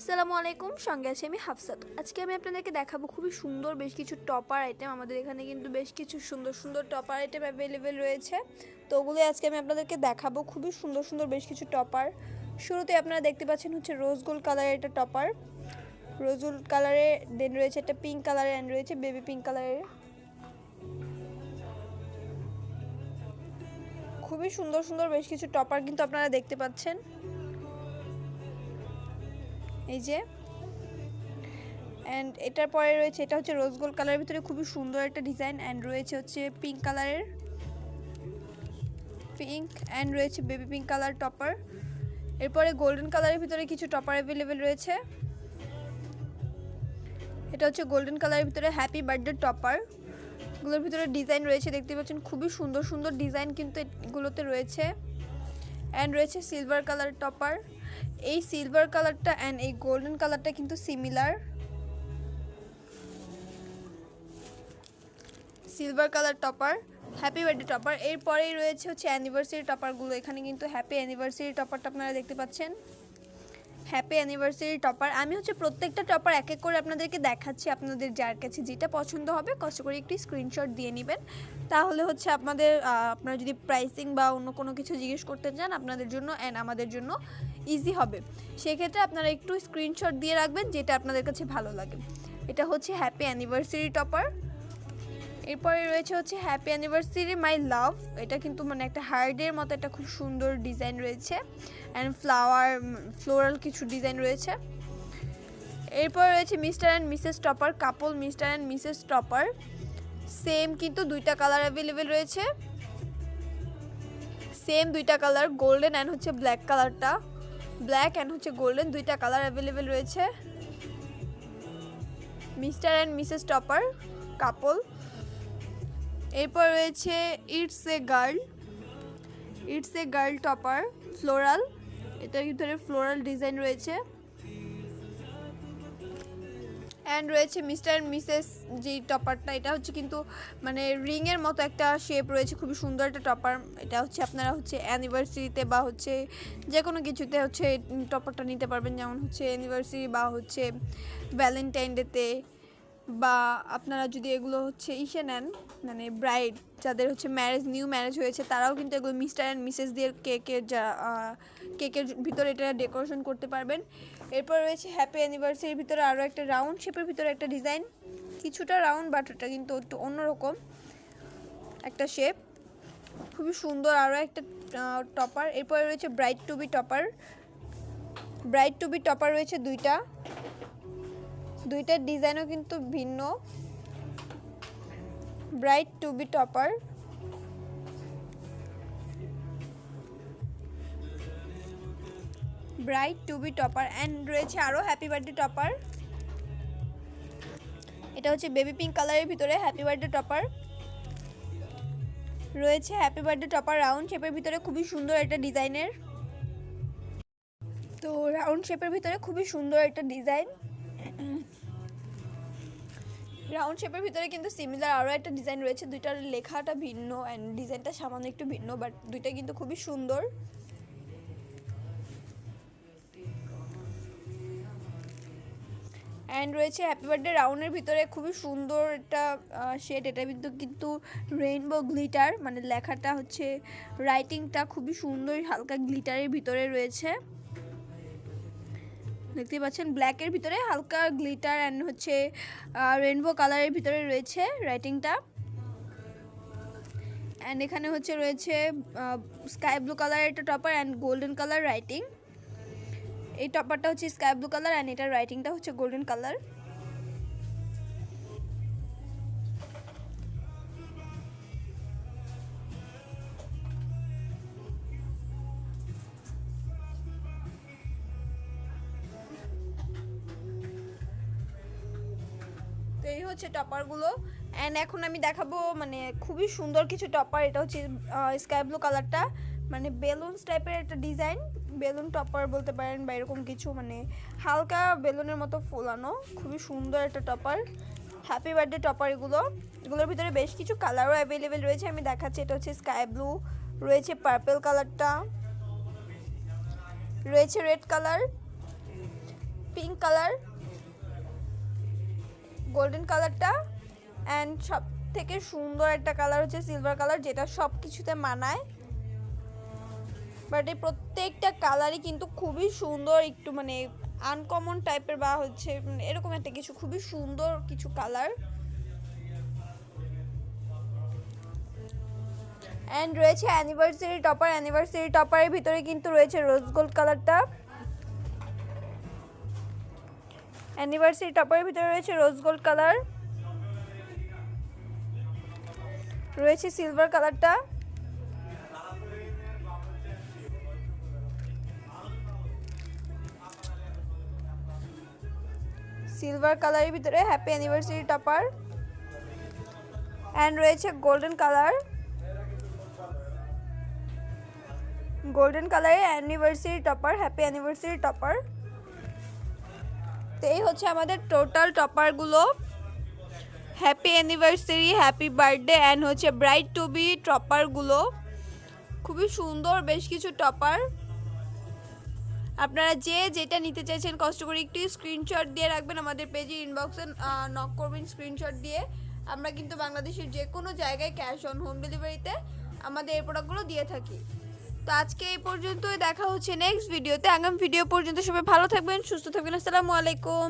আসসালামু আলাইকুম সঙ্গে আছি আমি হাফসাত। আজকে আমি আপনাদেরকে দেখাবো খুবই সুন্দর বেশ কিছু টপার আইটেম আমাদের এখানে কিন্তু বেশ কিছু সুন্দর সুন্দর টপার আইটেম অ্যাভেলেবেল রয়েছে। তো ওগুলোই আজকে আমি আপনাদেরকে দেখাবো খুবই সুন্দর সুন্দর বেশ কিছু টপার। শুরুতে আপনারা দেখতে পাচ্ছেন হচ্ছে রোজ গোল্ড কালারের একটা টপার। রোজ গোল্ড কালারের দেন রয়েছে একটা পিঙ্ক কালারের অ্যান্ড রয়েছে বেবি পিঙ্ক কালারের খুবই সুন্দর সুন্দর বেশ কিছু টপার কিন্তু আপনারা দেখতে পাচ্ছেন। এই যে। অ্যান্ড এটার পরে রয়েছে, এটা হচ্ছে রোজ গোল্ড কালারের ভিতরে খুবই সুন্দর একটা ডিজাইন অ্যান্ড রয়েছে হচ্ছে পিঙ্ক কালারের পিঙ্ক অ্যান্ড রয়েছে বেবি পিঙ্ক কালার টপার এরপরে গোল্ডেন কালারের ভিতরে কিছু টপার অ্যাভেলেবেল রয়েছে। এটা হচ্ছে গোল্ডেন কালারের ভিতরে হ্যাপি বার্থডে টপার এগুলোর ভিতরে ডিজাইন রয়েছে, দেখতে পাচ্ছেন খুবই সুন্দর সুন্দর ডিজাইন কিন্তু এগুলোতে রয়েছে। অ্যান্ড রয়েছে সিলভার কালার টপার এই সিলভার কালারটা অ্যান্ড এই গোল্ডেন কালারটা কিন্তু similar silver colour topper happy birthday topper এরপরেই রয়েছে হচ্ছে অ্যানিভার্সারি টপারগুলো এখানে কিন্তু হ্যাপি অ্যানিভার্সারি টপারটা আপনারা দেখতে পাচ্ছেন। হ্যাপি অ্যানিভার্সারি টপার আমি হচ্ছে প্রত্যেকটা টপার এক এক করে আপনাদেরকে দেখাচ্ছি আপনাদের যার কাছে যেটা পছন্দ হবে, কষ্ট করে একটি স্ক্রিনশট দিয়ে নেবেন। তাহলে হচ্ছে আপনাদের আপনারা যদি প্রাইসিং বা অন্য কোনো কিছু জিজ্ঞেস করতে চান আপনাদের জন্য অ্যান্ড আমাদের জন্য ইজি হবে। সেক্ষেত্রে আপনারা একটু স্ক্রিনশট দিয়ে রাখবেন যেটা আপনাদের কাছে ভালো লাগে। এটা হচ্ছে হ্যাপি অ্যানিভার্সারি টপার এরপরে রয়েছে হচ্ছে হ্যাপি অ্যানিভার্সারি মাই লাভ এটা কিন্তু মানে একটা হার্ডের মতো একটা খুব সুন্দর ডিজাইন রয়েছে। অ্যান্ড ফ্লাওয়ার ফ্লোরাল কিছু ডিজাইন রয়েছে। এরপর রয়েছে Mr and Mrs topper couple Mr and Mrs topper same কিন্তু দুইটা কালার অ্যাভেলেবেল রয়েছে। সেম দুইটা কালার গোল্ডেন অ্যান্ড হচ্ছে ব্ল্যাক কালারটা ব্ল্যাক অ্যান্ড হচ্ছে গোল্ডেন দুইটা কালার অ্যাভেলেবেল রয়েছে। Mr and Mrs topper couple এরপর রয়েছে it's a girl it's a girl topper floral এটার ভিতরে ফ্লোরাল ডিজাইন রয়েছে। অ্যান্ড রয়েছে মিস্টার অ্যান্ড মিসেস যে টপারটা এটা হচ্ছে কিন্তু মানে রিংয়ের মতো একটা শেপ রয়েছে, খুবই সুন্দর একটা টপার এটা হচ্ছে আপনারা হচ্ছে অ্যানিভার্সারিতে বা হচ্ছে যে কোনো কিছুতে হচ্ছে টপারটা নিতে পারবেন। যেমন হচ্ছে অ্যানিভার্সারি বা হচ্ছে ভ্যালেন্টাইন ডেতে বা আপনারা যদি এগুলো হচ্ছে ইসে নেন মানে ব্রাইড যাদের হচ্ছে ম্যারেজ নিউ ম্যারেজ হয়েছে, তারাও কিন্তু এগুলো মিস্টার অ্যান্ড মিসেস দিয়ে কেকের যা কেকের ভিতরে এটা ডেকোরেশন করতে পারবেন। এরপর রয়েছে হ্যাপি অ্যানিভার্সারির ভিতরে আরও একটা রাউন্ড শেপের ভিতরে একটা ডিজাইন কিছুটা রাউন্ড বাট ওটা কিন্তু একটু অন্যরকম একটা শেপ খুবই সুন্দর আরও একটা টপার এরপরে রয়েছে bride to be topper bride to be topper রয়েছে দুইটা। দুইটার ডিজাইনও কিন্তু ভিন্ন। Bride to be topper bride to be topper and রয়েছে আরও হ্যাপি বার্থডে টপার এটা হচ্ছে বেবি পিঙ্ক কালারের ভিতরে হ্যাপি বার্থডে টপার রয়েছে হ্যাপি বার্থডে টপার রাউন্ড শেপের ভিতরে খুবই সুন্দর একটা ডিজাইনের। তো রাউন্ড শেপের ভিতরে খুবই সুন্দর একটা ডিজাইন। রাউন্ড শেপের ভিতরে কিন্তু সিমিলার আরও একটা ডিজাইন রয়েছে। দুইটার লেখাটা ভিন্ন অ্যান্ড ডিজাইনটা সামান্য একটু ভিন্ন বাট দুইটা কিন্তু খুবই সুন্দর। অ্যান্ড রয়েছে হ্যাপি বার্থডে রাউন্ডের ভিতরে খুবই সুন্দর একটা শেড এটা কিন্তু কিন্তু রেইনবো গ্লিটার মানে লেখাটা হচ্ছে রাইটিংটা খুবই সুন্দর হালকা গ্লিটারের ভিতরে রয়েছে। দেখতে পাচ্ছেন ব্ল্যাকের ভিতরে হালকা গ্লিটার অ্যান্ড হচ্ছে রেনবো কালারের ভিতরে রয়েছে রাইটিংটা অ্যান্ড এখানে হচ্ছে রয়েছে স্কাই ব্লু কালারের একটা topper and golden colour writing এই টপারটা হচ্ছে স্কাই ব্লু কালার অ্যান্ড এটার রাইটিংটা হচ্ছে গোল্ডেন কালার হচ্ছে টপারগুলো। অ্যান্ড এখন আমি দেখাবো মানে খুবই সুন্দর কিছু টপার। এটা হচ্ছে স্কাই ব্লু কালারটা মানে বেলুনস টাইপের একটা ডিজাইন বেলুন টপার বলতে পারেন বা এরকম কিছু মানে হালকা বেলুনের মতো ফোলানো। খুবই সুন্দর একটা টপার হ্যাপি বার্থডে টপার এগুলো। এগুলোর ভিতরে বেশ কিছু কালারও অ্যাভেলেবেল রয়েছে। আমি দেখাচ্ছি, এটা হচ্ছে স্কাই ব্লু রয়েছে পার্পেল কালারটা রয়েছে red colour pink colour golden কালারটা অ্যান্ড সব থেকে সুন্দর একটা কালার হচ্ছে সিলভার কালার, যেটা সব কিছুতে মানায়। বাট এই প্রত্যেকটা কালারই কিন্তু খুবই সুন্দর, একটু মানে আনকমন টাইপের বা হচ্ছে মানে এরকম একটা কিছু, খুবই সুন্দর কিছু কালার। অ্যান্ড রয়েছে অ্যানিভার্সারি টপার অ্যানিভার্সারি টপারের ভিতরে কিন্তু রয়েছে রোজ গোল্ড কালারটা। অ্যানিভার্সারি টপারের ভিতরে রয়েছে রোজ গোল্ড কালার। রয়েছে সিলভার কালারটা। সিলভার কালারের ভিতরে হ্যাপি অ্যানিভার্সারি টপার। অ্যান্ড রয়েছে গোল্ডেন কালার। গোল্ডেন কালারের anniversary topper, happy anniversary topper. তো এই হচ্ছে আমাদের total টপারগুলো happy anniversary happy birthday and হচ্ছে ব্রাইট টু বি টপারগুলো খুবই সুন্দর, বেশ কিছু টপার আপনারা যে যেটা নিতে চাইছেন কষ্ট করে একটু স্ক্রিনশট দিয়ে রাখবেন আমাদের পেজে ইনবক্সে নক করবেন স্ক্রিনশট দিয়ে। আমরা কিন্তু বাংলাদেশের যে কোনো জায়গায় ক্যাশ অন হোম ডেলিভারিতে আমাদের এই প্রোডাক্টগুলো দিয়ে থাকি। তো আজকে এই পর্যন্তই, দেখা হচ্ছে নেক্সট ভিডিওতে আগামী ভিডিও পর্যন্ত সবাই ভালো থাকবেন, সুস্থ থাকবেন। আসসালামু আলাইকুম।